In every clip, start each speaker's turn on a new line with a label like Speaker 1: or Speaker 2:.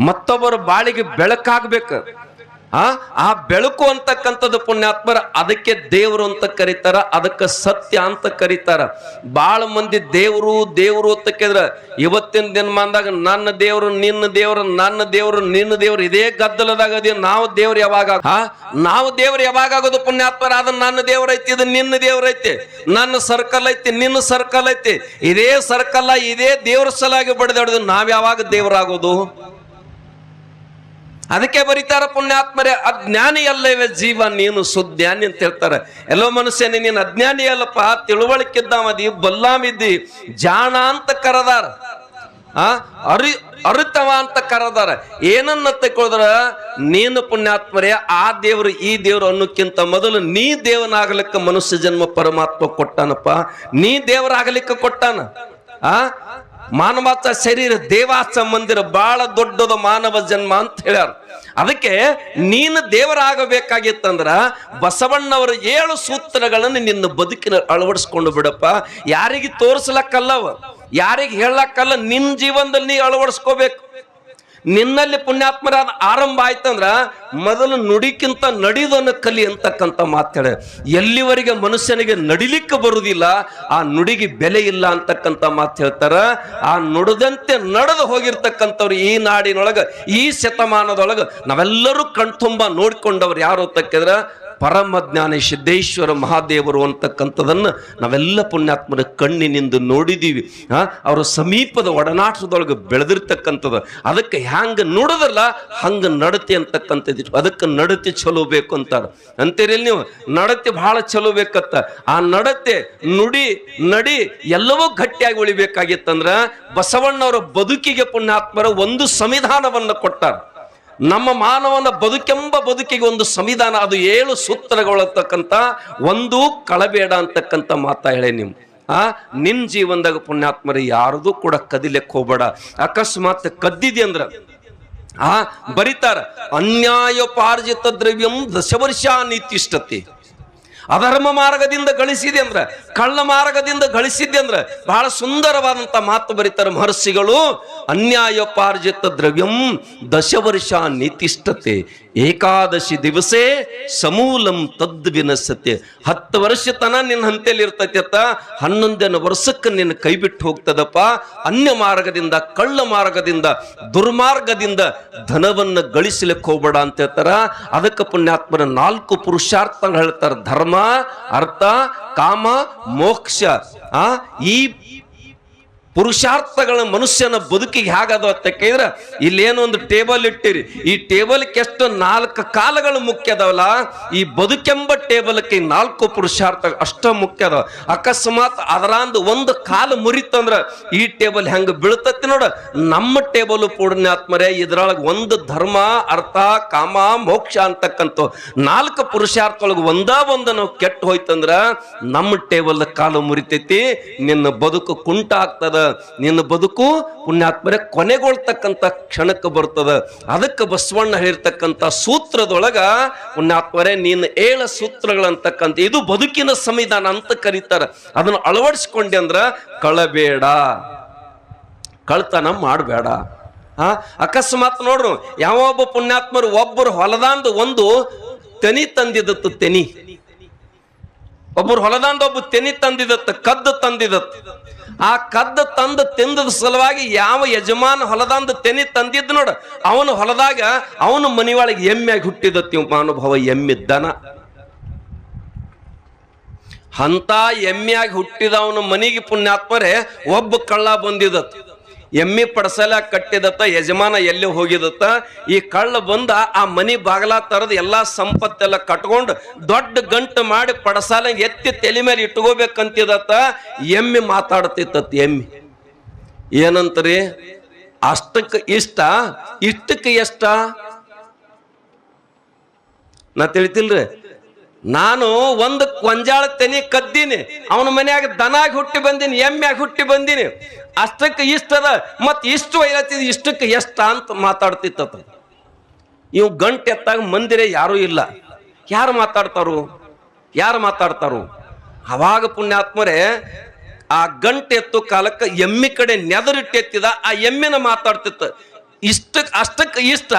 Speaker 1: ಮತ್ತೊಬ್ಬರ ಬಾಳಿಗೆ ಬೆಳಕಾಗಬೇಕು. ಆ ಆ ಬೆಳಕು ಅಂತಕ್ಕಂಥದ್ದು ಪುಣ್ಯಾತ್ಮರ, ಅದಕ್ಕೆ ದೇವರು ಅಂತ ಕರೀತಾರ, ಅದಕ್ಕೆ ಸತ್ಯ ಅಂತ ಕರೀತಾರ. ಬಾಳ ಮಂದಿ ದೇವರು ದೇವರು ಅಂತ ಕೇಳಿದ್ರ, ಇವತ್ತಿನ ದಿನಮಾನದಾಗ ನನ್ನ ದೇವರು, ನಿನ್ನ ದೇವರು, ನನ್ನ ದೇವರು, ನಿನ್ನ ದೇವರು ಇದೇ ಗದ್ದಲದಾಗ ನಾವು ದೇವ್ರು ಯಾವಾಗ ನಾವು ದೇವ್ರು ಯಾವಾಗ ಆಗೋದು ಪುಣ್ಯಾತ್ಮರ? ಅದ ನನ್ನ ದೇವ್ರ ಐತಿ, ಇದು ನಿನ್ನ ದೇವ್ರ ಐತಿ. ನನ್ನ ಸರ್ಕಲ್ ಐತಿ, ನಿನ್ನ ಸರ್ಕಲ್ ಐತಿ. ಇದೇ ಸರ್ಕಲ್ ಇದೇ ದೇವ್ರ ಸಲಾಗಿ ಬಡದಾಡುದು. ನಾವ್ ಯಾವಾಗ ದೇವರಾಗೋದು? ಅದಕ್ಕೆ ಬರೀತಾರ ಪುಣ್ಯಾತ್ಮರೇ ಅಜ್ಞಾನಿ ಅಲ್ಲವೇ ಜೀವ, ನೀನು ಸುಜ್ಞಾನಿ ಅಂತ ಹೇಳ್ತಾರೆ. ಎಲ್ಲೋ ಮನುಷ್ಯನೇ, ನೀನು ಅಜ್ಞಾನಿ ಅಲ್ಲಪ್ಪ ತಿಳುವಳಿಕಿದ್ದಾವದಿ ಬಲ್ಲಾಮಿದ್ದಿ, ಜಾಣ ಅಂತ ಕರದಾರ. ಆ, ಅರಿ, ಅರಿತವ ಅಂತ ಕರೆದಾರ. ಏನನ್ನ ತಗೊಳ್ದ್ರ ನೀನು ಪುಣ್ಯಾತ್ಮರೇ, ಆ ದೇವರು, ಈ ದೇವರು ಅನ್ನೋಕ್ಕಿಂತ ಮೊದಲು ನೀ ದೇವನಾಗಲಿಕ್ಕೆ ಮನುಷ್ಯ ಜನ್ಮ ಪರಮಾತ್ಮ ಕೊಟ್ಟಾನಪ್ಪ. ನೀ ದೇವರಾಗಲಿಕ್ಕೆ ಕೊಟ್ಟಾನ. ಆ ಮಾನವಾಚ ಶರೀರ ದೇವಾಸ ಮಂದಿರ ಬಹಳ ದೊಡ್ಡದ ಮಾನವ ಜನ್ಮ ಅಂತ ಹೇಳ್ಯಾರ. ಅದಕ್ಕೆ ನೀನು ದೇವರಾಗಬೇಕಾಗಿತ್ತಂದ್ರ ಬಸವಣ್ಣವರ ಏಳು ಸೂತ್ರಗಳನ್ನು ನಿನ್ನ ಬದುಕಿನ ಅಳವಡಿಸ್ಕೊಂಡು ಬಿಡಪ್ಪ. ಯಾರಿಗೆ ತೋರಿಸ್ಲಕ್ಕಲ್ಲವ? ಯಾರಿಗೆ ಹೇಳಕ್ಕಲ್ಲ ನಿನ್ನ ಜೀವನದಲ್ಲಿ ನೀ ಅಳವಡಿಸ್ಕೋಬೇಕು. ನಿನ್ನಲ್ಲಿ ಪುಣ್ಯಾತ್ಮರಾದ ಆರಂಭ ಆಯ್ತಂದ್ರ ಮೊದಲು ನುಡಿಕ್ಕಿಂತ ನಡಿದನ್ನು ಕಲಿ ಅಂತಕ್ಕಂಥ ಮಾತಾಡ ಎಲ್ಲಿವರೆಗೆ ಮನುಷ್ಯನಿಗೆ ನಡಿಲಿಕ್ಕೆ ಬರುವುದಿಲ್ಲ ಆ ನುಡಿಗೆ ಬೆಲೆ ಇಲ್ಲ ಅಂತಕ್ಕಂಥ ಮಾತು ಹೇಳ್ತಾರ. ಆ ನುಡಿದಂತೆ ನಡೆದು ಹೋಗಿರ್ತಕ್ಕಂಥವ್ರು ಈ ನಾಡಿನೊಳಗೆ, ಈ ಶತಮಾನದೊಳಗೆ, ನಾವೆಲ್ಲರೂ ಕಣ್ತುಂಬ ನೋಡಿಕೊಂಡವ್ರು ಯಾರು ಅಂತಕ್ಕಿದ್ರ ಪರಮ ಜ್ಞಾನಿ ಸಿದ್ದೇಶ್ವರ ಮಹಾದೇವರು ಅಂತಕ್ಕಂಥದ್ದನ್ನು ನಾವೆಲ್ಲ ಪುಣ್ಯಾತ್ಮರ ಕಣ್ಣಿನಿಂದ ನೋಡಿದೀವಿ. ಆ, ಅವರ ಸಮೀಪದ ಒಡನಾಟದೊಳಗೆ ಬೆಳೆದಿರ್ತಕ್ಕಂಥದ್ದು. ಅದಕ್ಕೆ ಹ್ಯಾಂಗೆ ನೋಡೋದಲ್ಲ, ಹಂಗೆ ನಡತೆ ಅಂತಕ್ಕಂಥದ್ದು ಅದಕ್ಕೆ ನಡತೆ ಚಲೋ ಬೇಕು ಅಂತಾರೆ. ಅಂತೀರಿ ನೀವು, ನಡತೆ ಬಹಳ ಚಲೋ ಬೇಕತ್ತ. ಆ ನಡತೆ ನುಡಿ, ನಡಿ ಎಲ್ಲವೂ ಗಟ್ಟಿಯಾಗಿ ಉಳಿಬೇಕಾಗಿತ್ತಂದ್ರ ಬಸವಣ್ಣವರ ಬದುಕಿಗೆ ಪುಣ್ಯಾತ್ಮರ ಒಂದು ಸಂವಿಧಾನವನ್ನು ಕೊಟ್ಟಾರ. ನಮ್ಮ ಮಾನವನ ಬದುಕೆಂಬ ಬದುಕಿಗೆ ಒಂದು ಸಂವಿಧಾನ, ಅದು ಏಳು ಸೂತ್ರಗಳತಕ್ಕಂಥ ಒಂದು ಕಳಬೇಡ ಅಂತಕ್ಕಂಥ ಮಾತಾ ಹೇಳಿ ನೀವು ಆ ನಿನ್ ಜೀವನದಾಗ ಪುಣ್ಯಾತ್ಮರು ಯಾರದು ಕೂಡ ಕದಿಲೆಕ್ ಹೋಗ್ಬೇಡ. ಅಕಸ್ಮಾತ್ ಕದ್ದಿದೆ ಅಂದ್ರ? ಆ, ಬರೀತಾರ, ಅನ್ಯಾಯೋಪಾರ್ಜಿತ ದ್ರವ್ಯಂ ದಶವರ್ಷ ನೀತಿಷ್ಠತೆ ಅಧರ್ಮ ಮಾರ್ಗದಿಂದ ಗಳಿಸಿದೆ ಅಂದ್ರೆ, ಕಳ್ಳ ಮಾರ್ಗದಿಂದ ಗಳಿಸಿದ್ದೆ ಅಂದ್ರೆ, ಬಹಳ ಸುಂದರವಾದಂತ ಮಾತು ಬರೀತಾರೆ ಮಹರ್ಷಿಗಳು. ಅನ್ಯಾಯೋಪಾರ್ಜಿತ ದ್ರವ್ಯಂ ದಶವರ್ಷ ನೀತಿಷ್ಠತೆ ಏಕಾದಶಿ ದಿವಸೇ ಸಮೂಲಂ ತದ್ ವಿನಸತೆ. ಹತ್ತು ವರ್ಷ ತನ ನಿನ್ನ ಹಂತೆಯಲ್ಲಿ ಇರ್ತೈತಿ ಅತ್ತ. ಹನ್ನೊಂದನೇ ವರ್ಷಕ್ಕೆ ನಿನ್ನ ಕೈ ಬಿಟ್ಟು ಹೋಗ್ತದಪ್ಪ. ಅನ್ಯ ಮಾರ್ಗದಿಂದ, ಕಳ್ಳ ಮಾರ್ಗದಿಂದ, ದುರ್ಮಾರ್ಗದಿಂದ ಧನವನ್ನು ಗಳಿಸಲಿಕ್ಕೆ ಹೋಗ್ಬೇಡ ಅಂತ ಹೇಳ್ತಾರ. ಅದಕ್ಕೆ ಪುಣ್ಯಾತ್ಮನ ನಾಲ್ಕು ಪುರುಷಾರ್ಥಗಳು ಹೇಳ್ತಾರೆ. ಧರ್ಮ, ಅರ್ಥ, ಕಾಮ, ಮೋಕ್ಷ. ಆ, ಈ ಪುರುಷಾರ್ಥಗಳ ಮನುಷ್ಯನ ಬದುಕಿಗೆ ಹೇಗದು ಅಂತ ಕೇಳಿದ್ರೆ, ಇಲ್ಲೇನೋ ಒಂದು ಟೇಬಲ್ ಇಟ್ಟಿರಿ. ಈ ಟೇಬಲ್ಗೆ ಎಷ್ಟು ನಾಲ್ಕು ಕಾಲಗಳು ಮುಖ್ಯ ಅದಾವಲ್ಲ, ಈ ಬದುಕೆಂಬ ಟೇಬಲ್ಗೆ ನಾಲ್ಕು ಪುರುಷಾರ್ಥ ಅಷ್ಟ ಮುಖ್ಯ ಅದಾವ. ಅಕಸ್ಮಾತ್ ಅದರಂದು ಒಂದು ಕಾಲು ಮುರಿತಂದ್ರ ಈ ಟೇಬಲ್ ಹೆಂಗೆ ಬೀಳ್ತತಿ ನೋಡ. ನಮ್ಮ ಟೇಬಲ್ ಪೂರ್ಣಾತ್ಮರೇ, ಇದ್ರೊಳಗೆ ಒಂದು ಧರ್ಮ, ಅರ್ಥ, ಕಾಮ, ಮೋಕ್ಷ ಅಂತಕ್ಕಂಥ ನಾಲ್ಕು ಪುರುಷಾರ್ಥೊಳಗೆ ಒಂದಾ ಒಂದು ನಾವು ಕೆಟ್ಟು ಹೋಯ್ತಂದ್ರ, ನಮ್ಮ ಟೇಬಲ್ ಕಾಲು ಮುರಿತೈತಿ, ನಿನ್ನ ಬದುಕು ಕುಂಟ ಆಗ್ತದ ನಿನ್ನ ಬದುಕು ಪುಣ್ಯಾತ್ಮರೆ ಕೊನೆಗೊಳ್ತಕ್ಕಂಥ ಕ್ಷಣಕ್ಕೆ ಬರ್ತದ. ಅದಕ್ಕೆ ಬಸವಣ್ಣ ಹೇಳಿರ್ತಕ್ಕಂಥ ಸೂತ್ರದೊಳಗ ಪುಣ್ಯಾತ್ಮರೆ ನಿನ್ನ ಏಳ ಸೂತ್ರಗಳಂತಕ್ಕಂಥ ಇದು ಬದುಕಿನ ಸಂವಿಧಾನ ಅಂತ ಕರೀತಾರ. ಅದನ್ನು ಅಳವಡಿಸ್ಕೊಂಡೆ ಅಂದ್ರ ಕಳಬೇಡ. ಕಳ್ತನ ಮಾಡಬೇಡ. ಆ ಅಕಸ್ಮಾತ್ ನೋಡ್ರು ಯಾವೊಬ್ಬ ಪುಣ್ಯಾತ್ಮರು ಒಬ್ಬರು ಹೊಲದಾಂದು ಒಂದು ತೆನಿ ತಂದಿದತ್ತು ತೆನಿ. ಒಬ್ಬರು ಹೊಲದಾಂದ ಒಬ್ಬ ತೆನಿ ತಂದಿದತ್ತ, ಕದ್ದು ತಂದಿದತ್ತ. ಆ ಕದ್ದು ತಂದು ತಿಂದದ ಸಲುವಾಗಿ ಯಾವ ಯಜಮಾನ ಹೊಲದಂದು ತೆನಿ ತಂದಿದ್ದು ನೋಡು. ಅವನು ಹೊಲದಾಗ ಅವನು ಮನಿಯೊಳಗೆ ಎಮ್ಮೆಯಾಗಿ ಹುಟ್ಟಿದ ಮಹಾನುಭಾವ ಎಮ್ಮಿದ್ದನ ಅಂತ ಎಮ್ಮೆಯಾಗಿ ಹುಟ್ಟಿದವನ ಮನಿಗೆ ಪುಣ್ಯಾತ್ಮರೇ ಒಬ್ಬ ಕಳ್ಳ ಬಂದಿದತ್. ಎಮ್ಮಿ ಪಡಸಲ ಕಟ್ಟಿದತ್ತ, ಯಜಮಾನ ಎಲ್ಲಿ ಹೋಗಿದತ್ತ? ಈ ಕಳ್ಳ ಬಂದ ಆ ಮನಿ ಬಾಗಲ ತರದ ಎಲ್ಲಾ ಸಂಪತ್ತೆಲ್ಲ ಕಟ್ಕೊಂಡು ದೊಡ್ಡ ಗಂಟು ಮಾಡಿ ಪಡಸಾಲ ಎತ್ತಿ ತಲೆ ಮೇಲೆ ಇಟ್ಕೋಬೇಕಂತಿದತ್ತ, ಎಮ್ಮಿ ಮಾತಾಡ್ತಿತ್ತ ಎಮ್ಮಿ. ಏನಂತರಿ? ಅಷ್ಟಕ್ಕೆ ಇಷ್ಟ? ಇಷ್ಟಕ್ಕೆ ಎಷ್ಟ? ನಾ ತಿಳಿತಿಲ್ರಿ. ನಾನು ಒಂದು ಕೊಂಜಾಳ ತೆನಿ ಕದ್ದೀನಿ. ಅವನ ಮನ್ಯಾಗ ದನಾಗಿ ಹುಟ್ಟಿ ಬಂದೀನಿ ಎಮ್ಮ್ಯಾಗ ಹುಟ್ಟಿ ಬಂದೀನಿ. ಅಷ್ಟಕ್ಕೆ ಇಷ್ಟದ ಮತ್ ಇಷ್ಟು ಒಯ್ಲತ್ತಿದ್ ಇಷ್ಟಕ್ಕೆ ಎಷ್ಟ ಅಂತ ಮಾತಾಡ್ತಿತ್ತ ಇವು ಗಂಟೆ ಎತ್ತಾಗ ಮಂದಿರ ಯಾರೂ ಇಲ್ಲ. ಯಾರು ಮಾತಾಡ್ತಾರು? ಯಾರು ಮಾತಾಡ್ತಾರು? ಅವಾಗ ಪುಣ್ಯಾತ್ಮರೇ, ಆ ಗಂಟೆ ಎತ್ತು ಕಾಲಕ್ಕೆ ಎಮ್ಮಿ ಕಡೆ ನೆದರಿಟ್ಟೆತ್ತಿದ ಆ ಎಮ್ಮಿನ ಮಾತಾಡ್ತಿತ್ತು. ಇಷ್ಟಕ್ಕೆ ಅಷ್ಟಕ್ಕೆ ಇಷ್ಟ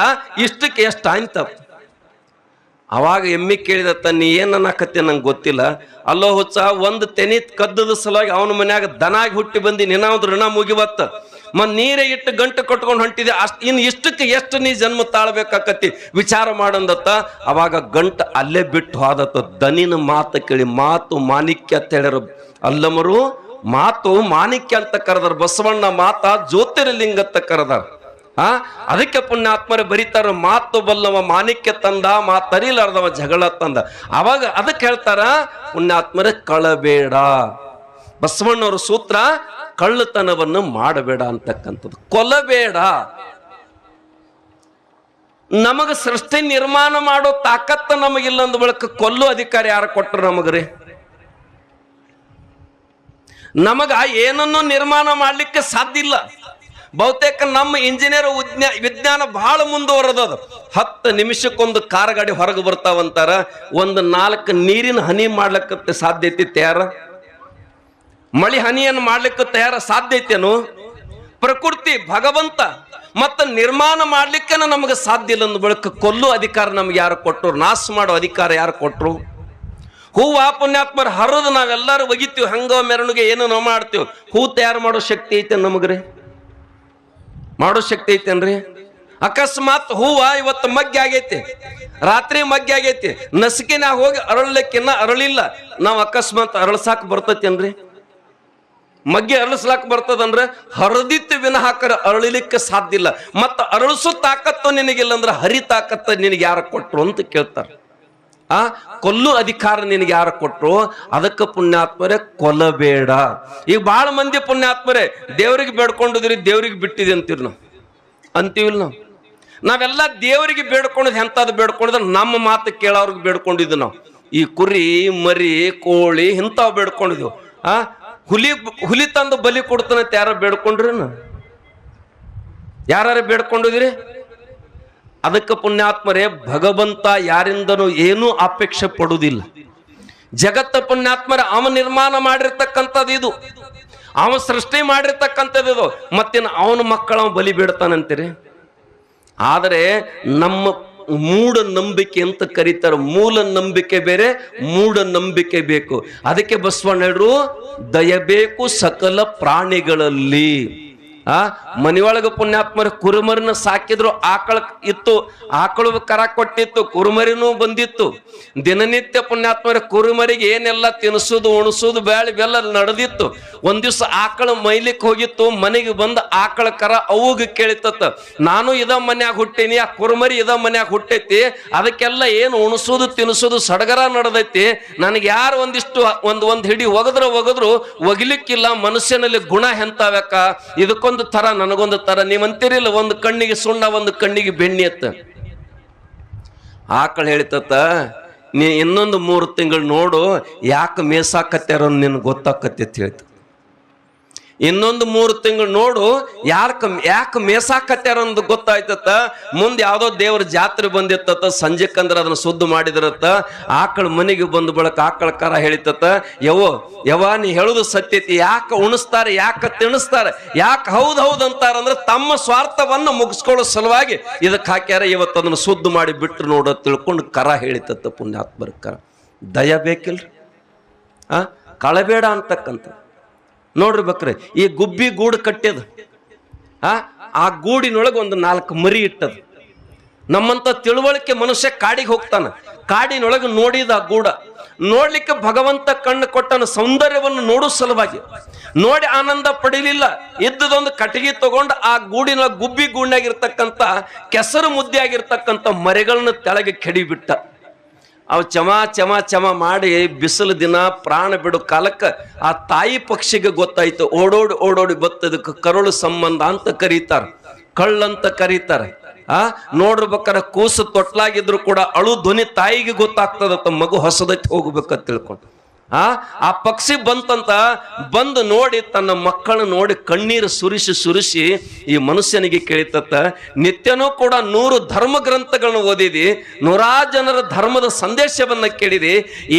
Speaker 1: ಇಷ್ಟಕ್ಕೆ ಎಷ್ಟ ಅಂತ ಅವಾಗ ಎಮ್ಮಿ ಕೇಳಿದತ್ತ, ನೀ ಏನು ಅನ್ನಕತ್ತೆ ನಂಗೆ ಗೊತ್ತಿಲ್ಲ. ಅಲ್ಲೋ ಹುಚ್ಚ, ಒಂದು ತೆನಿ ಕದ್ದದ ಸಲುವಾಗಿ ಅವನ ಮನ್ಯಾಗ ದನಾಗಿ ಹುಟ್ಟಿ ಬಂದಿ ನಿನ್ನಾವ್ದು ಋಣ ಮುಗಿವತ್ತ. ಮತ್ ನೀರೇ ಇಟ್ಟು ಗಂಟು ಕಟ್ಕೊಂಡು ಹೊಂಟಿದೆ ಇನ್ನು ಇನ್ ಇಷ್ಟಕ್ಕೆ ಎಷ್ಟು ನೀ ಜನ್ಮ ತಾಳ್ಬೇಕಾಕತಿ ವಿಚಾರ ಮಾಡಂದತ್ತ. ಅವಾಗ ಗಂಟು ಅಲ್ಲೇ ಬಿಟ್ಟು ಹೋದತ್ತ. ದನಿನ ಮಾತು ಕೇಳಿ, ಮಾತು ಮಾಣಿಕ್ಯ ಅಂತ ಹೇಳ್ಯಾರ. ಅಲ್ಲಮರು, ಮಾತು ಮಾಣಿಕ್ಯ ಅಂತ ಕರೆದಾರ. ಬಸವಣ್ಣ ಮಾತ ಜ್ಯೋತಿರ್ಲಿಂಗ ಅಂತ ಕರೆದಾರ. ಆ? ಅದಕ್ಕೆ ಪುಣ್ಯಾತ್ಮರು ಬರೀತಾರ, ಮಾತು ಬಲ್ಲವ ಮಾನಿಕ್ಯ ತಂದ ಮಾತರಿಲಾರ್ದವ ಜಗಳ ತಂದ. ಅವಾಗ ಅದಕ್ಕೆ ಹೇಳ್ತಾರ, ಪುಣ್ಯಾತ್ಮರ ಕಳಬೇಡ. ಬಸವಣ್ಣವ್ರ ಸೂತ್ರ, ಕಳ್ಳತನವನ್ನು ಮಾಡಬೇಡ ಅಂತಕ್ಕಂಥದ್ದು. ಕೊಲಬೇಡ ನಮಗ ಸೃಷ್ಟಿ ನಿರ್ಮಾಣ ಮಾಡೋ ತಾಕತ್ತ ನಮಗಿಲ್ಲ ಅಂದ ಬಳಿಕ ಕೊಲ್ಲು ಅಧಿಕಾರ ಯಾರು ಕೊಟ್ಟರು ನಮಗ್ರಿ? ನಮಗ ಏನನ್ನು ನಿರ್ಮಾಣ ಮಾಡಲಿಕ್ಕೆ ಸಾಧ್ಯ ಇಲ್ಲ. ಬಹುತೇಕ ನಮ್ಮ ಇಂಜಿನಿಯರ್ ವಿಜ್ಞಾ ವಿಜ್ಞಾನ ಬಹಳ ಮುಂದುವರೆದದು ಹತ್ತು ನಿಮಿಷಕ್ಕೊಂದು ಕಾರ್ ಗಾಡಿ ಹೊರಗೆ ಬರ್ತಾವಂತಾರ ಒಂದು ನಾಲ್ಕು ನೀರಿನ ಹನಿ ಮಾಡ್ಲಿಕ್ಕೆ ಸಾಧ್ಯ ಐತಿ ತಯಾರ? ಮಳಿ ಹನಿಯನ್ನು ಮಾಡ್ಲಿಕ್ಕೆ ತಯಾರ ಸಾಧ್ಯ ಐತೇನು? ಪ್ರಕೃತಿ, ಭಗವಂತ ಮತ್ತು ನಿರ್ಮಾಣ ಮಾಡ್ಲಿಕ್ಕೆ ನಮಗೆ ಸಾಧ್ಯ ಇಲ್ಲ ಅಂದ ಬಳಿಕ ಕೊಲ್ಲು ಅಧಿಕಾರ ನಮ್ಗೆ ಯಾರು ಕೊಟ್ಟರು ನಾಶ ಮಾಡೋ ಅಧಿಕಾರ ಯಾರು ಕೊಟ್ಟರು ಹೂವು ಪುಣ್ಯಾತ್ಮರ ಹರಿದು ನಾವೆಲ್ಲರೂ ಒಗಿತೀವಿ, ಹಂಗ ಮೆರವಣಿಗೆ ಏನು ನಾವು ಮಾಡ್ತೀವಿ? ಹೂ ತಯಾರು ಮಾಡೋ ಶಕ್ತಿ ಐತೆ ನಮಗ್ರಿ? ಮಾಡೋ ಶಕ್ತಿ ಐತೇನ್ರಿ? ಅಕಸ್ಮಾತ್ ಹೂವ ಇವತ್ತು ಮಗ್ಗೆ ಆಗೈತಿ, ರಾತ್ರಿ ಮಗ್ಗೆ ಆಗೈತಿ ನಸುಕಿನಾಗ ಹೋಗಿ ಅರಳಲಿಕ್ಕಿನ್ನ ಅರಳಿಲ್ಲ, ನಾವು ಅಕಸ್ಮಾತ್ ಅರಳ್ಸಾಕ್ ಬರ್ತೈತೇನ್ರಿ? ಮಗ್ಗೆ ಅರಳಿಸ್ಲಾಕ್ ಬರ್ತದಂದ್ರೆ ಹರಿದಿತ್ತು ವಿನಹಾಕರ ಅರಳಿಲಿಕ್ಕೆ ಸಾಧ್ಯ ಇಲ್ಲ. ಮತ್ತ ಅರಳಿಸೋ ತಾಕತ್ತು ನಿನಗಿಲ್ಲ ಅಂದ್ರೆ ಹರಿ ತಾಕತ್ತ ನಿನಗೆ ಯಾರು ಕೊಟ್ಟರು ಅಂತ ಕೇಳ್ತಾರೆ. ಆ? ಕೊಲ್ಲು ಅಧಿಕಾರ ನಿನಗೆ ಯಾರು ಕೊಟ್ಟರು ಅದಕ್ಕೆ ಪುಣ್ಯಾತ್ಮರೇ ಕೊಲ್ಲಬೇಡ. ಈಗ ಬಹಳ ಮಂದಿ ಪುಣ್ಯಾತ್ಮರೇ, ದೇವರಿಗೆ ಬೇಡ್ಕೊಂಡಿದ್ರಿ, ದೇವ್ರಿಗೆ ಬಿಟ್ಟಿದೆ ಅಂತೀವಿ ನಾವು. ಅಂತೀವಿಲ್ಲ ನಾವು. ನಾವೆಲ್ಲ ದೇವರಿಗೆ ಬೇಡ್ಕೊಂಡಿದ್ ಎಂಥದ್ದು ಬೇಡ್ಕೊಂಡಿದ್ರೆ ನಮ್ಮ ಮಾತು ಕೇಳೋರ್ಗೆ ಬೇಡ್ಕೊಂಡಿದ್ದು ನಾವು. ಈ ಕುರಿ, ಮರಿ, ಕೋಳಿ ಇಂಥವು ಬೇಡ್ಕೊಂಡಿದ್ವು ಆ? ಹುಲಿ ಹುಲಿ ತಂದು ಬಲಿ ಕೊಡ್ತಾನಂತ ಯಾರು ಬೇಡ್ಕೊಂಡ್ರಿ ಯಾರು ಬೇಡ್ಕೊಂಡಿದ್ರಿ ಅದಕ್ಕೆ ಪುಣ್ಯಾತ್ಮರೇ, ಭಗವಂತ ಯಾರಿಂದನೂ ಏನೂ ಅಪೇಕ್ಷೆ ಪಡುವುದಿಲ್ಲ. ಜಗತ್ತ ಪುಣ್ಯಾತ್ಮರ ಅವ ನಿರ್ಮಾಣ ಮಾಡಿರ್ತಕ್ಕಂಥದ್ದು ಇದು. ಅವ ಸೃಷ್ಟಿ ಮಾಡಿರ್ತಕ್ಕಂಥದ್ದು ಇದು. ಮತ್ತೇನು ಅವನ ಮಕ್ಕಳ ಬಲಿ ಬಿಡ್ತಾನಂತೀರಿ ಆದರೆ ನಮ್ಮ ಮೂಢ ನಂಬಿಕೆ ಅಂತ ಕರೀತಾರೆ. ಮೂಲ ನಂಬಿಕೆ ಬೇರೆ, ಮೂಢ ನಂಬಿಕೆ ಬೇಕು. ಅದಕ್ಕೆ ಬಸವಣ್ಣರು, ದಯಬೇಕು ಸಕಲ ಪ್ರಾಣಿಗಳಲ್ಲಿ. ಆ? ಮನೆಯೊಳಗ ಪುಣ್ಯಾತ್ಮರ ಕುರುಮರಿನ ಸಾಕಿದ್ರು ಆಕಳ ಇತ್ತು ಆಕಳು ಕರ ಕೊಟ್ಟಿತ್ತು, ಕುರುಮರಿನೂ ಬಂದಿತ್ತು. ದಿನನಿತ್ಯ ಪುಣ್ಯಾತ್ಮರ ಕುರುಮರಿಗೆ ಏನೆಲ್ಲ ತಿನ್ಸುದು, ಉಣಸುದು ಬೇಳೆ ಬೆಲ್ಲ ನಡೆದಿತ್ತು. ಒಂದ್ ದಿವ್ಸ ಆಕಳ ಮೈಲಿಕ್ ಹೋಗಿತ್ತು, ಮನೆಗೆ ಬಂದ ಆಕಳ ಕರ ಅವುಗ ಕೇಳಿತತ್ತ. ನಾನು ಇದ ಮನ್ಯಾಗ ಹುಟ್ಟೀನಿ, ಆ ಕುರುಮರಿ ಇದ ಮನ್ಯಾಗ ಹುಟ್ಟೈತಿ, ಅದಕ್ಕೆಲ್ಲ ಏನು ಉಣಸುದು, ತಿನ್ಸುದು ಸಡಗರ ನಡೆದೈತಿ. ನನಗೆ ಯಾರು ಒಂದಿಷ್ಟು ಒಂದ್ ಒಂದ್ ಹಿಡಿ ಒಗದ್ರ ಒಗದ್ರು ಒಗಿಲಿಕ್ಕಿಲ್ಲ ಮನುಷ್ಯನಲ್ಲಿ ಗುಣ ಹೆಂತಾವ್ಯಕ್ಕ? ಇದಕ್ಕೊಂದು ತರ, ನನಗೊಂದು ತರ, ನೀವಂತೀರಿಲ್ಲ, ಒಂದು ಕಣ್ಣಿಗೆ ಸುಣ್ಣ, ಒಂದು ಕಣ್ಣಿಗೆ ಬೆಣ್ಣಿ ಅತ್ತ ಆಕಳು ಹೇಳಿತತ್ತ, ನೀ ಇನ್ನೊಂದು ಮೂರು ತಿಂಗಳು ನೋಡು ಯಾಕೆ ಮೇಸಾಕತ್ಯಾರ ನಿನ್ಗೆ ಗೊತ್ತಾಕತ್ತೆ ಅಂತ ಹೇಳ್ತು. ಇನ್ನೊಂದು ಮೂರು ತಿಂಗಳು ನೋಡು ಯಾರ ಯಾಕೆ ಮೇಸಾಕತ್ಯಾರ ಅಂದ್ ಗೊತ್ತಾಯ್ತತ್ತ? ಮುಂದೆ ಯಾವುದೋ ದೇವ್ರ ಜಾತ್ರೆ ಬಂದಿತ್ತತ್ತ ಸಂಜೆಕಂದ್ರೆ ಅದನ್ನ ಸುದ್ದು ಮಾಡಿದಿರತ್ತ, ಆಕಳ ಮನೆಗೆ ಬಂದ ಬಳಕ ಆಕಳ ಕರ ಹೇಳಿತತ್ತ ಯವ್ವ ಯವ ನೀ ಹೇಳುದು ಸತ್ಯತಿ ಯಾಕೆ ಉಣಿಸ್ತಾರೆ, ಯಾಕೆ ತಿಣಿಸ್ತಾರೆ, ಯಾಕೆ ಹೌದು ಹೌದ್ ಅಂತಾರಂದ್ರೆ ತಮ್ಮ ಸ್ವಾರ್ಥವನ್ನು ಮುಗಿಸ್ಕೊಳ್ಳೋ ಸಲುವಾಗಿ ಇದಕ್ಕೆ ಹಾಕ್ಯಾರ, ಇವತ್ತು ಅದನ್ನ ಸುದ್ದು ಮಾಡಿ ಬಿಟ್ರು ನೋಡು ತಿಳ್ಕೊಂಡು ಕರ ಹೇಳಿತತ್ತ ಪುಣ್ಯಾತ್ಮರ ಕರ. ದಯ ಬೇಕಿಲ್ರಿ? ಆ? ಕಳಬೇಡ ಅಂತಕ್ಕಂಥ ನೋಡ್ರಿ ಬಕ್ರೆ, ಈ ಗುಬ್ಬಿ ಗೂಡು ಕಟ್ಟ್ಯದ ಆ ಆ ಗೂಡಿನೊಳಗೆ ಒಂದು ನಾಲ್ಕು ಮರಿ ಇಟ್ಟದ. ನಮ್ಮಂತ ತಿಳುವಳಿಕೆ ಮನುಷ್ಯ ಕಾಡಿಗೆ ಹೋಗ್ತಾನ. ಕಾಡಿನೊಳಗೆ ನೋಡಿದ ಆ ಗೂಡ, ನೋಡ್ಲಿಕ್ಕೆ ಭಗವಂತ ಕಣ್ಣು ಕೊಟ್ಟನ ಸೌಂದರ್ಯವನ್ನು ನೋಡೋ ಸಲುವಾಗಿ, ನೋಡಿ ಆನಂದ ಪಡೀಲಿಲ್ಲ. ಇದ್ದದೊಂದು ಕಟ್ಟಿಗೆ ತಗೊಂಡು ಆ ಗೂಡಿನ ಗುಬ್ಬಿ ಗೂಡಿನಾಗಿರ್ತಕ್ಕಂಥ ಕೆಸರು ಮುದ್ದೆ ಆಗಿರ್ತಕ್ಕಂಥ ಮರಿಗಳನ್ನ ತೆಳಗೆ ಕೆಡಿಬಿಟ್ಟ. ಅವು ಚಮ ಚಮ ಚಮ ಮಾಡಿ ಬಿಸಿಲು ದಿನ ಪ್ರಾಣ ಬಿಡು ಕಾಲಕ್ಕೆ ಆ ತಾಯಿ ಪಕ್ಷಿಗೆ ಗೊತ್ತಾಯ್ತು. ಓಡೋಡಿ ಓಡೋಡಿ ಬತ್ತದಕ್ಕೆ ಕರುಳು ಸಂಬಂಧ ಅಂತ ಕರೀತಾರೆ. ಕಳ್ಳಂತ ಕರೀತಾರೆ. ಆ ನೋಡ್ಬೇಕಾರೆ ಕೂಸು ತೊಟ್ಲಾಗಿದ್ರು ಕೂಡ ಅಳು ಧ್ವನಿ ತಾಯಿಗೆ ಗೊತ್ತಾಗ್ತದ ತಮ್ಮ ಮಗು ಹೊಸದಕ್ಕೆ ಹೋಗ್ಬೇಕಂತ ತಿಳ್ಕೊಂಡು. ಆ ಆ ಪಕ್ಷಿ ಬಂತಂತ ಬಂದು ನೋಡಿ ತನ್ನ ಮಕ್ಕಳು ನೋಡಿ ಕಣ್ಣೀರು ಸುರಿಸಿ ಸುರಿಸಿ ಈ ಮನುಷ್ಯನಿಗೆ ಕೇಳಿತತ್ತ, ನಿತ್ಯನೂ ಕೂಡ ನೂರು ಧರ್ಮ ಗ್ರಂಥಗಳನ್ನು ಓದಿದಿ ನೂರಾ ಜನರ ಧರ್ಮದ ಸಂದೇಶವನ್ನ ಕೇಳಿದಿ,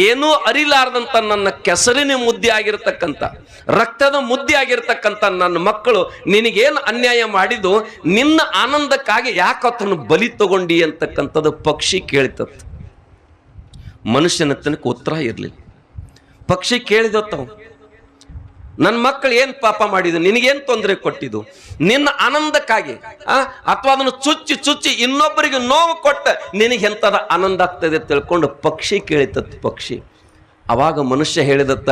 Speaker 1: ಏನೂ ಅರಿಲಾರದಂತ ನನ್ನ ಕೆಸರಿನ ಮುದ್ದೆ ಆಗಿರ್ತಕ್ಕಂಥ ರಕ್ತದ ಮುದ್ದೆ ಆಗಿರ್ತಕ್ಕಂಥ ನನ್ನ ಮಕ್ಕಳು ನಿನಗೇನು ಅನ್ಯಾಯ ಮಾಡಿದ್ದು, ನಿನ್ನ ಆನಂದಕ್ಕಾಗಿ ಯಾಕತ್ತನ್ನು ಬಲಿ ತಗೊಂಡಿ ಅಂತಕ್ಕಂಥದ್ದು ಪಕ್ಷಿ ಕೇಳಿತತ್ತು. ಮನುಷ್ಯನ ತನಕ ಉತ್ತರ ಇರಲಿಲ್ಲ. ಪಕ್ಷಿ ಕೇಳಿದತ್ತವು. ನನ್ನ ಮಕ್ಕಳು ಏನು ಪಾಪ ಮಾಡಿದ್ದು ನಿನಗೇನು ತೊಂದರೆ ಕೊಟ್ಟಿದ್ದು? ನಿನ್ನ ಆನಂದಕ್ಕಾಗಿ ಅಥವಾ ಅದನ್ನು ಚುಚ್ಚಿ ಚುಚ್ಚಿ ಇನ್ನೊಬ್ಬರಿಗೆ ನೋವು ಕೊಟ್ಟ ನಿನಗೆ ಎಂಥದ ಆನಂದ ಆಗ್ತದೆ ತಿಳ್ಕೊಂಡು ಪಕ್ಷಿ ಕೇಳಿತತ್ತು ಪಕ್ಷಿ. ಅವಾಗ ಮನುಷ್ಯ ಹೇಳಿದತ್ತ,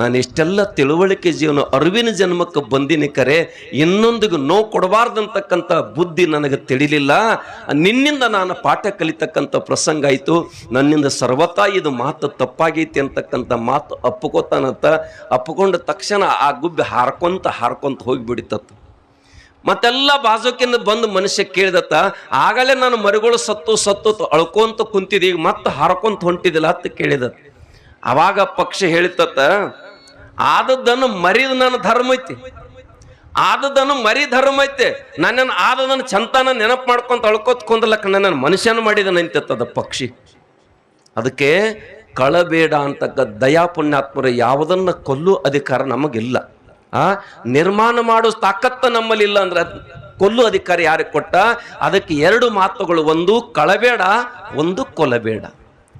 Speaker 1: ನಾನು ಇಷ್ಟೆಲ್ಲ ತಿಳುವಳಿಕೆ ಜೀವನ ಅರಿವಿನ ಜನ್ಮಕ್ಕೆ ಬಂದಿನಿ ಕರೆ, ಇನ್ನೊಂದಿಗೂ ನೋವು ಕೊಡಬಾರ್ದಂತಕ್ಕಂಥ ಬುದ್ಧಿ ನನಗೆ ತಿಳಿಲಿಲ್ಲ. ನಿನ್ನಿಂದ ನಾನು ಪಾಠ ಕಲಿತಕ್ಕಂಥ ಪ್ರಸಂಗ ಆಯಿತು. ನನ್ನಿಂದ ಸರ್ವತಾ ಇದು ಮಾತು ತಪ್ಪಾಗೈತಿ ಅಂತಕ್ಕಂಥ ಮಾತು ಅಪ್ಪುಕೋತಾನತ್ತ, ಅಪ್ಪಕೊಂಡ ತಕ್ಷಣ ಆ ಗುಬ್ಬಿ ಹಾರ್ಕೊಂತ ಹಾರ್ಕೊಂತ ಹೋಗಿಬಿಡಿತತ್ತು. ಮತ್ತೆಲ್ಲ ಬಾಜುಕಿಂದ ಬಂದು ಮನುಷ್ಯ ಕೇಳಿದತ್ತ, ಆಗಲೇ ನಾನು ಮರಿಗಳು ಸತ್ತು ಸತ್ತು ಅಳ್ಕೊಂತ ಕುಂತಿದ್ದೀಗ ಈಗ ಮತ್ತೆ ಹಾರ್ಕೊಂತ ಹೊಂಟಿದಿಲ್ಲ ಅಂತ ಕೇಳಿದತ್ತ. ಅವಾಗ ಪಕ್ಷಿ ಹೇಳಿತತ್ತ, ಆದದ್ದನ್ನು ಮರಿದ ನನ್ನ ಧರ್ಮ ಐತಿ. ಆದದನ್ನು ಮರಿ ಧರ್ಮ ಐತೆ. ನನ್ನನ್ನು ಆದದನ್ನು ಚಂತನ ನೆನಪು ಮಾಡ್ಕೊಂತ ಅಳ್ಕೊತ್ ಕುಂದ್ಲಕ್ಕ ನನ್ನ ಮನುಷ್ಯನ ಮಾಡಿದನಂತದ ಪಕ್ಷಿ. ಅದಕ್ಕೆ ಕಳಬೇಡ ಅಂತಕ್ಕ ದಯಾ ಪುಣ್ಯಾತ್ಮರು ಯಾವುದನ್ನ ಕೊಲ್ಲು ಅಧಿಕಾರ ನಮಗಿಲ್ಲ. ಆ, ನಿರ್ಮಾಣ ಮಾಡೋ ತಾಕತ್ತ ನಮ್ಮಲ್ಲಿ ಇಲ್ಲ ಅಂದ್ರೆ ಕೊಲ್ಲು ಅಧಿಕಾರ ಯಾರಿಗೆ ಕೊಟ್ಟ? ಅದಕ್ಕೆ ಎರಡು ಮಾತುಗಳು, ಒಂದು ಕಳಬೇಡ, ಒಂದು ಕೊಲಬೇಡ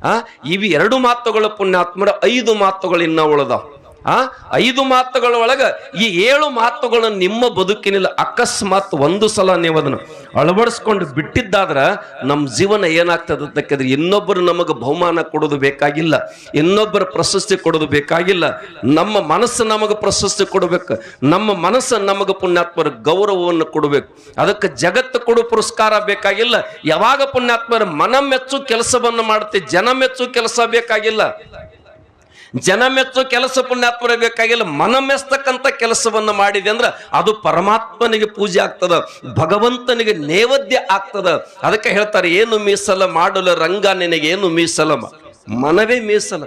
Speaker 1: ಆ ಇವಿ ಎರಡು ಮಾತುಗಳು ಪುಣ್ಯಾತ್ಮರ ಐದು ಮಾತುಗಳು ಇನ್ನ ಉಳಿದಾವ ಆ? ಐದು ಮಾತುಗಳ ಒಳಗ ಈ ಏಳು ಮಾತುಗಳನ್ನು ನಿಮ್ಮ ಬದುಕಿನಲ್ಲಿ ಅಕಸ್ಮಾತ್ ಒಂದು ಸಲ ನೀವು ಅದನ್ನು ಅಳವಡಿಸ್ಕೊಂಡು ಬಿಟ್ಟಿದ್ದಾದ್ರ ನಮ್ಮ ಜೀವನ ಏನಾಗ್ತದೆ ಅಂತಕ್ಕಂದ್ರೆ ಇನ್ನೊಬ್ಬರು ನಮಗೆ ಬಹುಮಾನ ಕೊಡೋದು ಬೇಕಾಗಿಲ್ಲ, ಇನ್ನೊಬ್ಬರ ಪ್ರಶಸ್ತಿ ಕೊಡೋದು ಬೇಕಾಗಿಲ್ಲ. ನಮ್ಮ ಮನಸ್ಸು ನಮಗೆ ಪ್ರಶಸ್ತಿ ಕೊಡಬೇಕು, ನಮ್ಮ ಮನಸ್ಸು ನಮಗೆ ಪುಣ್ಯಾತ್ಮರ ಗೌರವವನ್ನು ಕೊಡಬೇಕು. ಅದಕ್ಕೆ ಜಗತ್ತು ಕೊಡು ಪುರಸ್ಕಾರ ಬೇಕಾಗಿಲ್ಲ. ಯಾವಾಗ ಪುಣ್ಯಾತ್ಮರ ಮನ ಮೆಚ್ಚು ಕೆಲಸವನ್ನು ಮಾಡುತ್ತೆ, ಜನ ಮೆಚ್ಚು ಕೆಲಸ ಬೇಕಾಗಿಲ್ಲ. ಜನ ಮೆಚ್ಚೋ ಕೆಲಸ ಪುಣ್ಯಾತ್ಮರ ಬೇಕಾಗಿಲ್ಲ, ಮನ ಮೆಚ್ಚತಕ್ಕಂಥ ಕೆಲಸವನ್ನು ಮಾಡಿದೆ ಅಂದ್ರೆ ಅದು ಪರಮಾತ್ಮನಿಗೆ ಪೂಜೆ ಆಗ್ತದ, ಭಗವಂತನಿಗೆ ನೈವೇದ್ಯ ಆಗ್ತದ. ಅದಕ್ಕೆ ಹೇಳ್ತಾರೆ, ಏನು ಮೀಸಲ ಮಾಡಲು ರಂಗ ನಿನಗೆ, ಏನು ಮೀಸಲ ಮನವೇ ಮೀಸಲ.